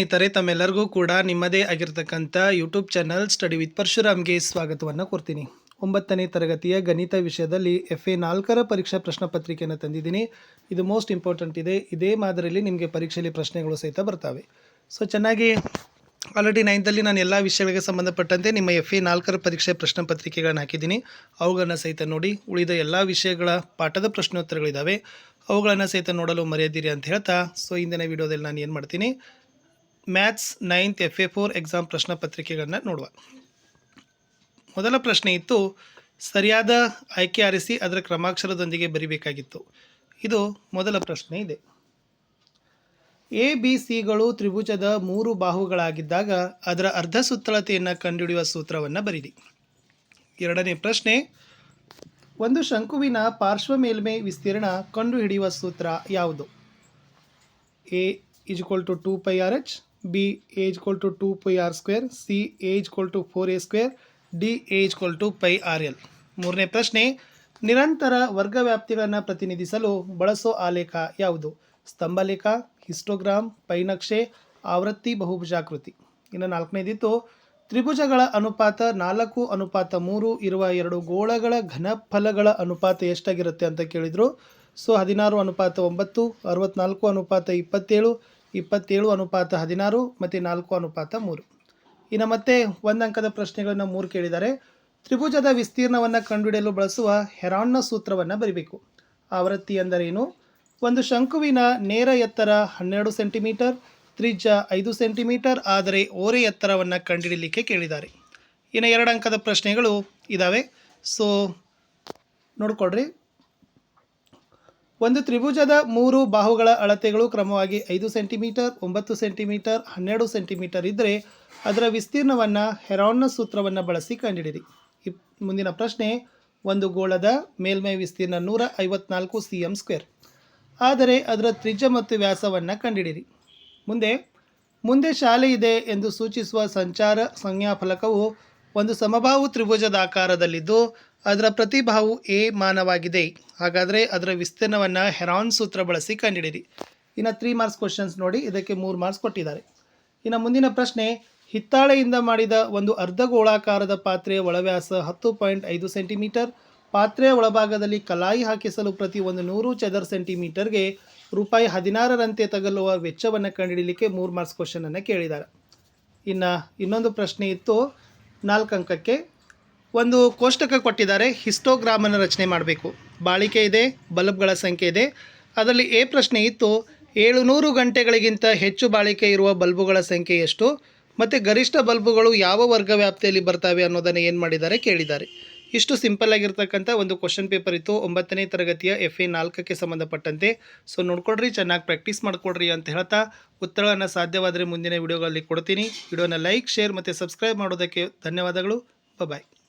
ಸ್ನೇಹಿತರೆ, ತಮ್ಮೆಲ್ಲರಿಗೂ ಕೂಡ ನಿಮ್ಮದೇ ಆಗಿರ್ತಕ್ಕಂಥ ಯೂಟ್ಯೂಬ್ ಚಾನಲ್ ಸ್ಟಡಿ ವಿತ್ ಪರಶುರಾಮ್ಗೆ ಸ್ವಾಗತವನ್ನು ಕೊಡ್ತೀನಿ ಒಂಬತ್ತನೇ ತರಗತಿಯ ಗಣಿತ ವಿಷಯದಲ್ಲಿ ಎಫ್ ಎ ನಾಲ್ಕರ ಪರೀಕ್ಷಾ ಪ್ರಶ್ನೆ ಪತ್ರಿಕೆಯನ್ನು ತಂದಿದ್ದೀನಿ. ಇದು ಮೋಸ್ಟ್ ಇಂಪಾರ್ಟೆಂಟ್ ಇದೆ. ಇದೇ ಮಾದರಿಯಲ್ಲಿ ನಿಮಗೆ ಪರೀಕ್ಷೆಯಲ್ಲಿ ಪ್ರಶ್ನೆಗಳು ಸಹಿತ ಬರ್ತವೆ. ಸೊ ಚೆನ್ನಾಗಿ ಆಲ್ರೆಡಿ ನೈನ್ತಲ್ಲಿ ನಾನು ಎಲ್ಲ ವಿಷಯಗಳಿಗೆ ಸಂಬಂಧಪಟ್ಟಂತೆ ನಿಮ್ಮ ಎಫ್ ಎ ನಾಲ್ಕರ ಪರೀಕ್ಷೆ ಪ್ರಶ್ನೆ ಪತ್ರಿಕೆಗಳನ್ನು ಹಾಕಿದ್ದೀನಿ. ಅವುಗಳನ್ನು ಸಹಿತ ನೋಡಿ, ಉಳಿದ ಎಲ್ಲ ವಿಷಯಗಳ ಪಾಠದ ಪ್ರಶ್ನೋತ್ತರಗಳಿದ್ದಾವೆ ಅವುಗಳನ್ನು ಸಹಿತ ನೋಡಲು ಮರೆಯದಿರಿ ಅಂತ ಹೇಳ್ತಾ ಸೊ ಇಂದಿನ ವಿಡಿಯೋದಲ್ಲಿ ನಾನು ಏನು ಮಾಡ್ತೀನಿ maths ninth F A four exam ಪ್ರಶ್ನೆ ಪತ್ರಿಕೆಗಳನ್ನ ನೋಡುವ. ಮೊದಲ ಪ್ರಶ್ನೆ ಇತ್ತು, ಸರಿಯಾದ ಆಯ್ಕೆ ಆರಿಸಿ ಅದರ ಕ್ರಮಾಕ್ಷರದೊಂದಿಗೆ ಬರಿಬೇಕಾಗಿತ್ತು. ಇದು ಮೊದಲ ಪ್ರಶ್ನೆ ಇದೆ. ಎ ಬಿ ಸಿಗಳು ತ್ರಿಭುಜದ ಮೂರು ಬಾಹುಗಳಾಗಿದ್ದಾಗ ಅದರ ಅರ್ಧ ಸುತ್ತಳತೆಯನ್ನು ಕಂಡುಹಿಡಿಯುವ ಸೂತ್ರವನ್ನು ಬರೀರಿ. ಎರಡನೇ ಪ್ರಶ್ನೆ, ಒಂದು ಶಂಕುವಿನ ಪಾರ್ಶ್ವ ಮೇಲ್ಮೈ ವಿಸ್ತೀರ್ಣ ಕಂಡುಹಿಡಿಯುವ ಸೂತ್ರ ಯಾವುದು? A is equal to two pi R H B A equal to two pi R square C A equal to four A square D A equal to pi R L ಮೂರನೇ ಪ್ರಶ್ನೆ, ನಿರಂತರ ವರ್ಗ ವ್ಯಾಪ್ತಿಗಳನ್ನು ಪ್ರತಿನಿಧಿಸಲು ಬಳಸೋ ಆಲೇಖ ಯಾವುದು? ಸ್ತಂಭಲೇಖ ಹಿಸ್ಟೋಗ್ರಾಮ್, ಪೈನಕ್ಷೆ, ಆವೃತ್ತಿ, ಬಹುಭುಜಾಕೃತಿ. ಇನ್ನು ನಾಲ್ಕನೇದಿತ್ತು, ತ್ರಿಭುಜಗಳ ಅನುಪಾತ ನಾಲ್ಕು, ಅನುಪಾತ ಮೂರು, ಇರುವ ಎರಡು ಗೋಳಗಳ ಘನಫಲಗಳ ಅನುಪಾತ ಎಷ್ಟಾಗಿರುತ್ತೆ ಅಂತ ಕೇಳಿದರು. ಸೊ, ಹದಿನಾರು ಅನುಪಾತ ಒಂಬತ್ತು, ಅರವತ್ನಾಲ್ಕು ಅನುಪಾತ ಇಪ್ಪತ್ತೇಳು ಇಪ್ಪತ್ತೇಳು ಅನುಪಾತ ಹದಿನಾರು ಮತ್ತು ನಾಲ್ಕು ಅನುಪಾತ ಮೂರು. ಇನ್ನು ಮತ್ತೆ ಒಂದು ಅಂಕದ ಪ್ರಶ್ನೆಗಳನ್ನು ಮೂರು ಕೇಳಿದ್ದಾರೆ. ತ್ರಿಭುಜದ ವಿಸ್ತೀರ್ಣವನ್ನು ಕಂಡುಹಿಡಿಯಲು ಬಳಸುವ ಹೆರಾನ್ನ ಸೂತ್ರವನ್ನು ಬರಿಬೇಕು. ಆವೃತ್ತಿ ಎಂದರೇನು? ಒಂದು ಶಂಕುವಿನ ನೇರ ಎತ್ತರ ಹನ್ನೆರಡು ಸೆಂಟಿಮೀಟರ್, ತ್ರಿಜ್ಯ ಐದು ಸೆಂಟಿಮೀಟರ್, ಆದರೆ ಓರೆ ಎತ್ತರವನ್ನು ಕಂಡುಹಿಡಲಿಕ್ಕೆ ಕೇಳಿದ್ದಾರೆ. ಇನ್ನು ಎರಡು ಅಂಕದ ಪ್ರಶ್ನೆಗಳು ಇದ್ದಾವೆ ಸೊ ನೋಡ್ಕೊಡ್ರಿ ಒಂದು ತ್ರಿಭುಜದ ಮೂರು ಬಾಹುಗಳ ಅಳತೆಗಳು ಕ್ರಮವಾಗಿ ಐದು ಸೆಂಟಿಮೀಟರ್, ಒಂಬತ್ತು ಸೆಂಟಿಮೀಟರ್, ಹನ್ನೆರಡು ಸೆಂಟಿಮೀಟರ್ ಇದ್ದರೆ ಅದರ ವಿಸ್ತೀರ್ಣವನ್ನು ಹೆರಾನ್ನ ಸೂತ್ರವನ್ನು ಬಳಸಿ ಕಂಡುಹಿಡಿರಿ ಇಪ್, ಮುಂದಿನ ಪ್ರಶ್ನೆ, ಒಂದು ಗೋಳದ ಮೇಲ್ಮೈ ವಿಸ್ತೀರ್ಣ ನೂರ ಐವತ್ನಾಲ್ಕು ಸಿ ಎಂ ಸ್ಕ್ವೇರ್. ಆದರೆ ಅದರ ತ್ರಿಜ್ಯ ಮತ್ತು ವ್ಯಾಸವನ್ನು ಕಂಡುಹಿಡಿರಿ ಮುಂದೆ ಮುಂದೆ ಶಾಲೆ ಇದೆ ಎಂದು ಸೂಚಿಸುವ ಸಂಚಾರ ಸಂಜ್ಞಾ ಫಲಕವು ಒಂದು ಸಮಬಾಹು ತ್ರಿಭುಜದ ಆಕಾರದಲ್ಲಿದ್ದು ಅದರ ಪ್ರತಿಭಾವು ಎ ಮಾನವಾಗಿದೆ. ಹಾಗಾದರೆ ಅದರ ವಿಸ್ತೀರ್ಣವನ್ನು ಹೆರಾನ್ ಸೂತ್ರ ಬಳಸಿ ಕಂಡುಹಿಡಿರಿ ಇನ್ನು ತ್ರೀ ಮಾರ್ಕ್ಸ್ ಕ್ವಶನ್ಸ್ ನೋಡಿ, ಇದಕ್ಕೆ ಮೂರು ಮಾರ್ಕ್ಸ್ ಕೊಟ್ಟಿದ್ದಾರೆ. ಇನ್ನು ಮುಂದಿನ ಪ್ರಶ್ನೆ, ಹಿತ್ತಾಳೆಯಿಂದ ಮಾಡಿದ ಒಂದು ಅರ್ಧ ಗೋಳಾಕಾರದ ಪಾತ್ರೆಯ ಒಳವ್ಯಾಸ ಹತ್ತು ಪಾಯಿಂಟ್ ಐದು ಸೆಂಟಿಮೀಟರ್, ಪಾತ್ರೆಯ ಒಳಭಾಗದಲ್ಲಿ ಕಲಾಯಿ ಹಾಕಿಸಲು ಪ್ರತಿ ಒಂದು ನೂರು ಚದರ್ ಸೆಂಟಿಮೀಟರ್ಗೆ ರೂಪಾಯಿ ಹದಿನಾರರಂತೆ ತಗಲುವ ವೆಚ್ಚವನ್ನು ಕಂಡುಹಿಡಲಿಕ್ಕೆ ಮೂರು ಮಾರ್ಕ್ಸ್ ಕ್ವಶನನ್ನು ಕೇಳಿದ್ದಾರೆ. ಇನ್ನು ಇನ್ನೊಂದು ಪ್ರಶ್ನೆ ಇತ್ತು ನಾಲ್ಕು ಅಂಕಕ್ಕೆ ಒಂದು ಕೋಷ್ಟಕ ಕೊಟ್ಟಿದ್ದಾರೆ. ಹಿಸ್ಟೋಗ್ರಾಮನ್ನು ರಚನೆ ಮಾಡಬೇಕು. ಬಾಳಿಕೆ ಇದೆ, ಬಲ್ಬ್ಗಳ ಸಂಖ್ಯೆ ಇದೆ. ಅದರಲ್ಲಿ ಎ ಪ್ರಶ್ನೆ ಇತ್ತು, ಏಳುನೂರು ಗಂಟೆಗಳಿಗಿಂತ ಹೆಚ್ಚು ಬಾಳಿಕೆ ಇರುವ ಬಲ್ಬುಗಳ ಸಂಖ್ಯೆ ಎಷ್ಟು? ಮತ್ತು ಗರಿಷ್ಠ ಬಲ್ಬುಗಳು ಯಾವ ವರ್ಗ ವ್ಯಾಪ್ತಿಯಲ್ಲಿ ಬರ್ತವೆ ಅನ್ನೋದನ್ನು ಏನು ಮಾಡಿದ್ದಾರೆ ಕೇಳಿದ್ದಾರೆ. ಇಷ್ಟು ಸಿಂಪಲ್ ಆಗಿರ್ತಕ್ಕಂಥ ಒಂದು ಕ್ವಶನ್ ಪೇಪರ್ ಇತ್ತು. ಒಂಬತ್ತನೇ ತರಗತಿಯ ಎಫ್ ಎ ನಾಲ್ಕಕ್ಕೆ ಸಂಬಂಧಪಟ್ಟಂತೆ. ಸೊ ನೋಡ್ಕೊಡ್ರಿ ಚೆನ್ನಾಗಿ ಪ್ರಾಕ್ಟೀಸ್ ಮಾಡ್ಕೊಡ್ರಿ ಅಂತ ಹೇಳ್ತಾ ಉತ್ತರಗಳನ್ನು ಸಾಧ್ಯವಾದರೆ ಮುಂದಿನ ವಿಡಿಯೋಗಳಲ್ಲಿ ಕೊಡ್ತೀನಿ. ವಿಡಿಯೋನ ಲೈಕ್, ಶೇರ್ ಮತ್ತು ಸಬ್ಸ್ಕ್ರೈಬ್ ಮಾಡೋದಕ್ಕೆ ಧನ್ಯವಾದಗಳು. ಬಾಯ್